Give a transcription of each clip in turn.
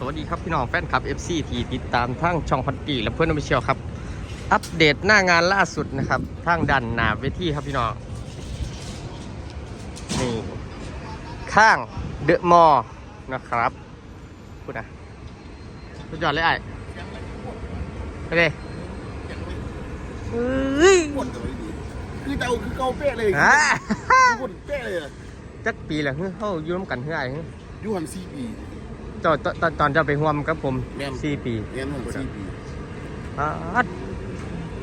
สวัสดีครับพี่น้องแฟนคลับ FC ที่ติดตามทั้งช่องพันตีและเพื่อนอมิเชียลครับ อัปเดตหน้างานล่าสุดนะครับทางดันหนาเวทีครับพี่น้องนี่ข้างเดอะมอลนะครับพูดนะสุดยอดเลยไอ้ไปเลยเฮ้ยปวดกับไม่ดีคือเจ้าคือเกาเป๊ะเลยอ่าปวดเป๊ะเลยอะจักปีแหละเฮ้ยเขาอยู่ร่วมกันเฮ้ยไอ้เฮ้ยอยูหันซีปี ตอนตอนตอนตอนจะไปห่วมกับผมแม่น สี่ปีเรียนหันซีปีอาด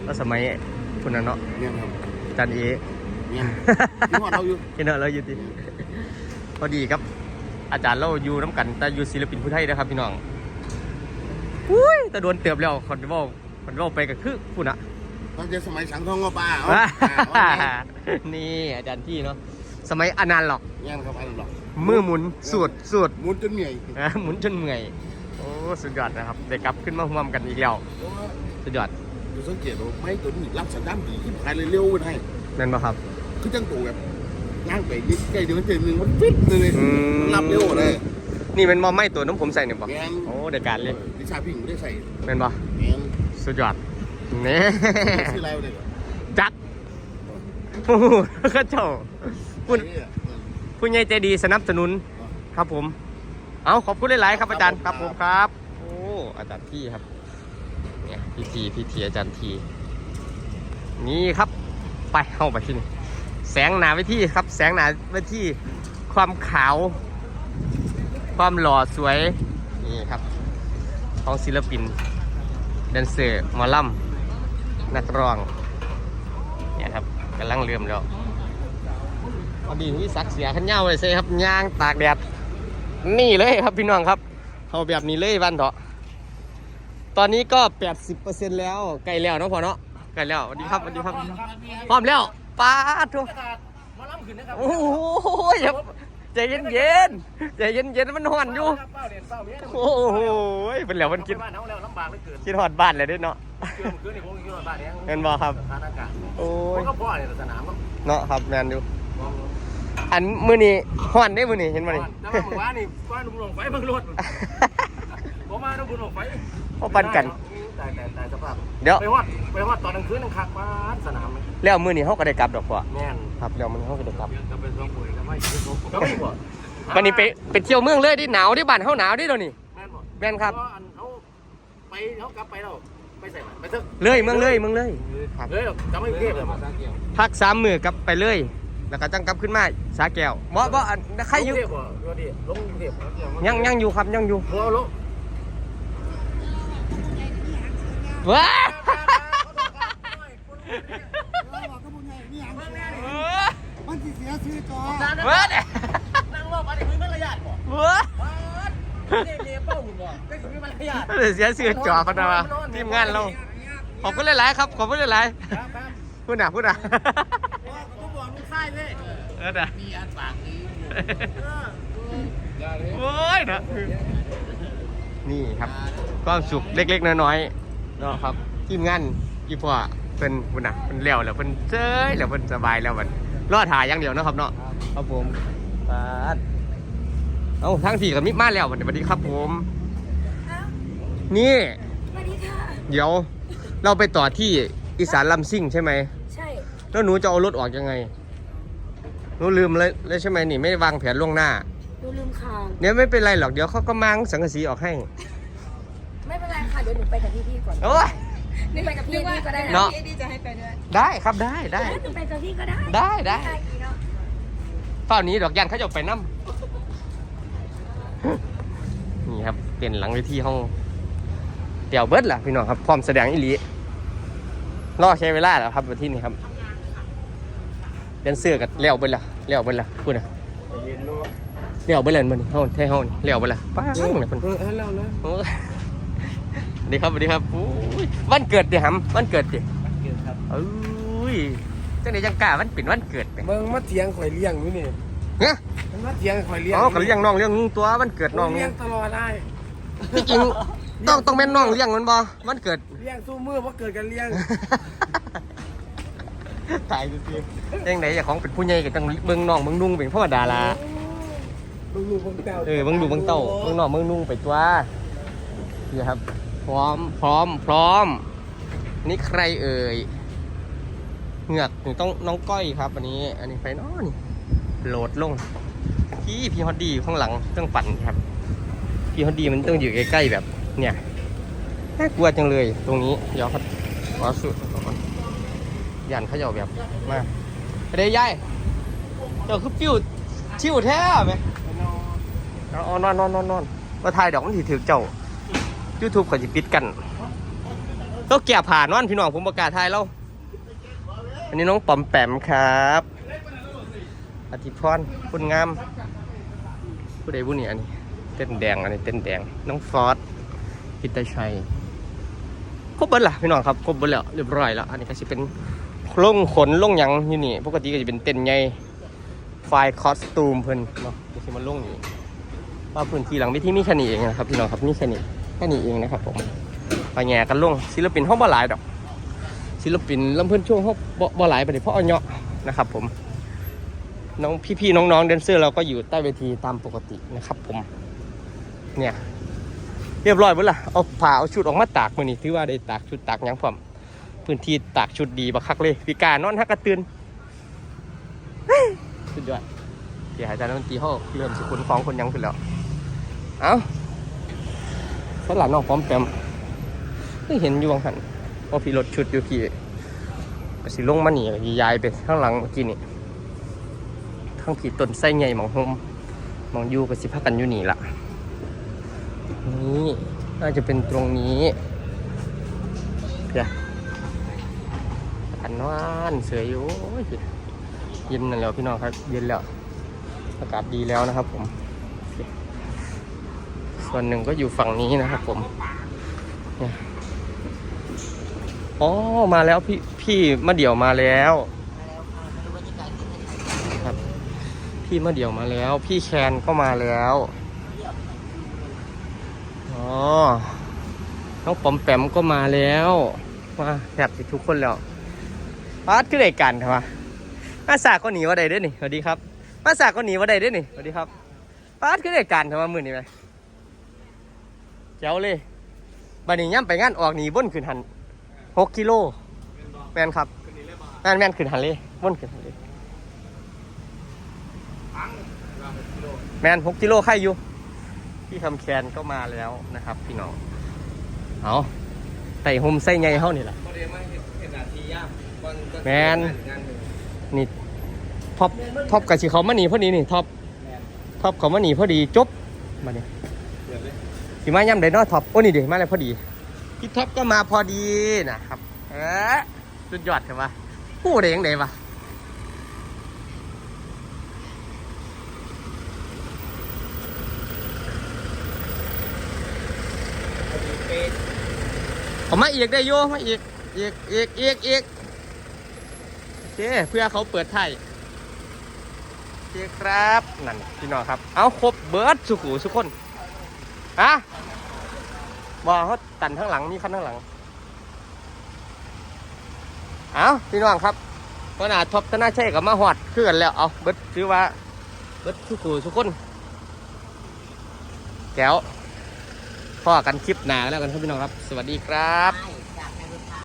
แล้วสมัยคุณน่ะเนาะเรียนครับจันเอ เรียนที่หัวเราอยู่ เห็นเนาะเราอยู่ที่พอดีครับ อาจารย์เราอยู่น้ำกันแต่อยู่ศิลปินผู้ไทยนะครับพี่น้องอุ้ยแต่โดนเติบแล้วคอนเว่าคอนเว่าไปกับคือคุณอะตั้งแต่สมัยสังทองก็ป้าเอานี่อาจารย์ที่เนาะ สมัยอนันต์หรอกเรียนครับอันหรอกมือหมุนสูดสูดมุนจนเหนื่อยอะหมุนจนเมื่อยโอ้สุดยอดนะครับได้กลับขึ้นมาห่วมกันอีกแล้วเพราะว่าสุดยอดดูสังเกตว่าไม่ตัวนี้รับสัญญาณดีขึ้นภายเลยเร็วขึ้นให้นั่นปะครับ คือจังตัวแบบย่างไปนิดใกล้เดือนเดือนหนึ่งมันฟิตเลยอืม มันรับเร็วเลยนี่เป็นมอไม่ตัวน้ำผมใส่เนี่ยปะแมนโอ้เด็ดการเลยวิชาพิงไม่ได้ใส่เป็นปะแมนสุดยอดนี่ ชื่ออะไรวะเนี่ยจักโอ้โหข้าเจ้า คุณเนี่ยผู้ใหญ่ใจดีสนับสนุนครับผม เอาขอบคุณหลาย ๆ ครับอาจารย์ครับผมครับ โอ้อาจารย์ที่ครับเนี่ยพีทีพีทีอาจารย์ที นี่ครับไปเข้าไปที่นี่แสงหนาไปที่ครับ แสงหนาไปที่ความขาว ความหล่อสวยนี่ครับของศิลปินแดนเซอร์หมอลำนักร้องเนี่ยครับกำลังเริ่มแล้ว พอดีวิสักเสียขันเหย้าเลยใช่ครับย่างตากแดดนี่เลยครับพี่น้องครับเอาแบบนี้เลยวันเถาะตอนนี้ก็ 80%แล้วใกล้แล้วเนาะพอเนาะใกล้แล้วสวัสดีครับสวัสดีครับพร้อมแล้วป้าดทุกมาล่ำขึ้นนะครับโอ้โหอย่าใจเย็นเย็นๆใจเย็นเย็นๆมันหอนอยู่เป้าเด่นเป้าเมียโอ้โหเป็นแล้วมันกินบ้านเขาแล้วลำบากเหลือเกินกินหอดบ้านเลยเด้วยเนาะเกินคืนนี่ผมคิดว่าบ้านนี้เงินบอครับทานอากาศโอ้ผมยก็พ่อเนี่ยสนามก็เนาะครับแมนอยู่ อันมือนี้หอนได้มือนี้เห็นไหมนี่แต่ว่าเมื่อวานนี่ว่าลุงหลงไฟเพิ่งรถผมมาลุงหลงไฟพอปันกัน แต่แต่แต่สภาพเดี๋ยวไปฮอดไปฮอดตอนกลางคืนนั่งคักบ้านสนามแล้วมือนี้เขาก็ได้กลับดอกพ่อแม่นครับแล้วมือนี้เขาก็ได้กลับจะเป็นสองปุ๋ยก็ไม่ก็ไม่บ่วันนี้ไปไปเที่ยวเมืองเลยดิหนาวดิบ้านเขาหนาวดิเดี๋ยวนี้แม่นบ่แม่นครับอันเขาไปเขากลับไปแล้วไปใส่ไปเถอะเลยเมืองเลยเมืองเลยครับเฮ้ยจะไม่เทียบเลยพักสามมือกลับไปเลย แล้วก็จังกลับขึ้นมาสาแก้วบ่บ่อันใครอยู่ลงเทียบบ่ดูดิลงเทียบยังยังอยู่ครับยังอยู่หัวลงว้ามันสิเสียชื่อจอเว้านั่งรอบอันนี้มันระยะบ่เว้านี่เมียเป้าหุ่นบ่ก็คือมันระยะเดี๋ยวเสียชื่อจอพันนะวะทีมงานเราขอบคุณหลายๆครับขอบคุณหลายครับครับๆพูดหน่ะพูดหน่ะ เว้ยเออน่ะมีอันปากนี้โอ้ยนะนี่ครับความสุขเล็กๆน้อยๆเนาะครับทีมงานอีพ่อเพิ่นพุ่นน่ะเพิ่นเลี้ยวแล้วเพิ่นเจ้ยแล้วเพิ่นสบายแล้วมันรอถ่ายอย่างเดียวเนาะครับเนาะครับผมปาดเอาทั้งสี่กับมิมาแล้วสวัสดีครับผม นี่สวัสดีค่ะเดี๋ยวเราไปต่อที่อีสานลำซิ่งใช่ไหมใช่ แล้วหนูจะเอารถออกยังไง หนูลืมเลยเลยใช่ไหมนี่ไม่ได้วางแผนล่วงหน้า ดูลืมข่าว เนี่ยไม่เป็นไรหรอกเดี๋ยวเขาก็มังสังกะสีออกให้ไม่เป็นไรค่ะ เดี๋ยวหนูไปกับพี่ๆก่อนโอ้ยหนูไปกับพี่พี่ก็ได้เนาะ พี่ดีจะให้ไปด้วยได้ครับได้ได้เออหนูไปกับพี่ก็ได้ได้ได้ดีเนาะเฝ้านี้ดอกยันเขาจะไปน้ำ นี่ครับเต็นท์หลังเวทีห้องเตี่ยวเบิร์ดล่ะพี่น้องครับพร้อมแสดงอีหลีรอใช้เวลาแล้วครับวันที่นี้ครับ เดนเสื้อกับเลี้ยวเบิร์ดละเลี้ยวเบิร์ดละพูดนะเลี้ยวเบิร์ดเลยมันห้องเท่ห้องเลี้ยวเบิร์ดละป้าบเนี่ยคุณเออแล้วนะโอ้ยสวัสดีครับสวัสดีครับอุ้ยวันเกิดดิฮัมวันเกิดดิครับเอ้ยจังไหนจังกล้าวันเป็นวันเกิดไปเบิ่งมาเถียงข่อยเลี้ยงอยู่นี่เฮ้ยมันมาเถียงข่อยเลี้ยงอ๋อก็เลี้ยงน้องเลี้ยงตัววันเกิดน้องเลี้ยงตลอดได้ที่จริงต้องต้องแม่นน้องเลี้ยงมันบ่วันเกิดเลี้ยงสู้มือว่าเกิดกันเลี้ยง ตายจริงๆยังไหนอย่าของเป็นผู้ใหญ่ก็ต้องเบิ่งน้องเบิ่งนุ่งเป็นพ่อดาราลูกลูกเบิ่งเต้าเออเบิ่งดูเบิ่งเต้าเบิ่งน้องเบิ่งนุ่งไปตัวนี่ครับ พร้อมพร้อมพร้อม นี่ใครเอ่ยเหงือกนี่ต้องน้องก้อยครับอันนี้ อันนี้ไฟนอนี่โหลดลงพี่พี่ฮอดดีอยู่ข้างหลังเครื่องปั่นครับพี่ฮอดดีมันต้องอยู่ใกล้ๆแบบ เนี่ยน่ากลัวจังเลย ตรงนี้เดี๋ยวเขาขอสุดก่อน ยันเขาจะเอาแบบมาไปเลยยายเจ้าคือปิวชิวแท้ไหมเอาเอานอนนอนนอนนอนว่าทายดอกมันถีถือเจ้า YouTube เขาจะปิดกันต้องแก่ผ่านวันพี่น้องผมประกาศทายแล้วอันนี้น้องปอมแปมครับอธิพรคุณงามผู้ใดผู้นี้อันนี้เต้นแดงอันนี้เต้นแดงน้องฟอสพิตาชัยครบเบิดละพี่น้องครับครบเบิดแล้วเรียบร้อยแล้ว อันนี้ก็จะเป็น ลงขนลงหยังอยู่นี่ ปกติก็จะเป็นเต้นใหญ่ไฟคอสตูมเพิ่นเนาะจะมาลงอยู่ว่าพื้นที่หลังเวิธีมีแค่นี้เองนะครับพี่น้องครับมีแค่นี้แค่นี้เองนะครับผมไปแง่กันลงศิลปินห้องบ่หลายดอก ศิลปินลำเพิ่นช่วงห้องบ่บ่หลายไปเลยเพราะเอาเนาะนะครับผมน้องพี่ๆน้องๆแดนเซอร์เราก็อยู่ใต้เวทีตามปกตินะครับผม เนี่ย เรียบร้อยหมดละเอาผ้าเอาชุดออกมาตากมือนี่ถือว่าได้ตากชุดตากยังพร้อม พื้นที่ตากชุดดีบักคักเลยพิการนอนฮักกระตือนเฮ้ยสุดยอดเดี๋ยวอาจารย์ดนตรีเขาเริ่มสกุลของคนยังขึ้นแล้ว เอาสลับน้องพร้อมแปมไม่เห็นอยู่บางหันพอพี่รถชุดอยู่พี่ก็สิลงมาหนียายไปข้างหลังเมื่อกี้นี่ข้างผีต้นไส้ใหญ่หมองโฮมมองอยู่ก็สิพักกันอยู่นี่ละนี่น่าจะเป็นตรงนี้เดี๋ยว อันวานเสืออยู่โอ้ยเย็นนั่นแล้วพี่น้องครับ เย็นแล้ว อากาศดีแล้วนะครับผม ส่วนหนึ่งก็อยู่ฝั่งนี้นะครับผมอ๋อ มาแล้วพี่พี่มะเดี่ยวมาแล้วครับพี่มะเดี่ยวมาแล้ว พี่แคนก็มาแล้วอ๋อน้องปอมแปมก็มาแล้วมาแทบทุกคนแล้ว ปาดคือไดกันใช่ปะมาสากก็หนีว่าใดด้อนี่สวัสดีครับ มาสากก็หนีว่าใดด้อนี่สวัสดีครับปาดคือไดกันใช่ปะมือนี่ไหมเจ้าเลยบัดนี้ย่ำไปงานออกหนีบนขึ้นหันหกกิโลแมนครับแมนแมนขึ้นหันเลยบนขึ้นหันเลยแมนหกกิโลใครอยู่พี่คำแคนก็มาแล้วนะครับ พี่น้องเอาไต่ห่มไส้ไงเฮานี่แหละ แมน นี่ท็อปท็อปกับสิเขามาหนีพอดีนี่ท็อปท็อปเขามาหนีพอดีจบมาเนี่ยสิมาย่ำไดเนาะท็อปโอ้นี่เดี๋ยวมาเลยพอดีพี่ท็อปก็มาพอดีนะครับเออสุดยอดครับวะผู้ใดยังไงวะผมมาอีกได้โยมาอีกอีกอีกอีกอีกโอ เคเพื่อเขาเปิดไทยโอเคครับนั่นพี่น้องครับ เอาครบเบิร์ดสุขุสุกคนฮะบอเขาตันข้างหลังมีคันข้างหลัง เอาพี่น้องครับขนาดท็อปธนาชัยกับมาหอดคือกันแล้วเอาเบิร์ดถือว่าเบิร์ดสุขุสุกคนแก้วพ่อกันคลิปหนาแล้วกันครับพี่น้องครับ สวัสดีครับ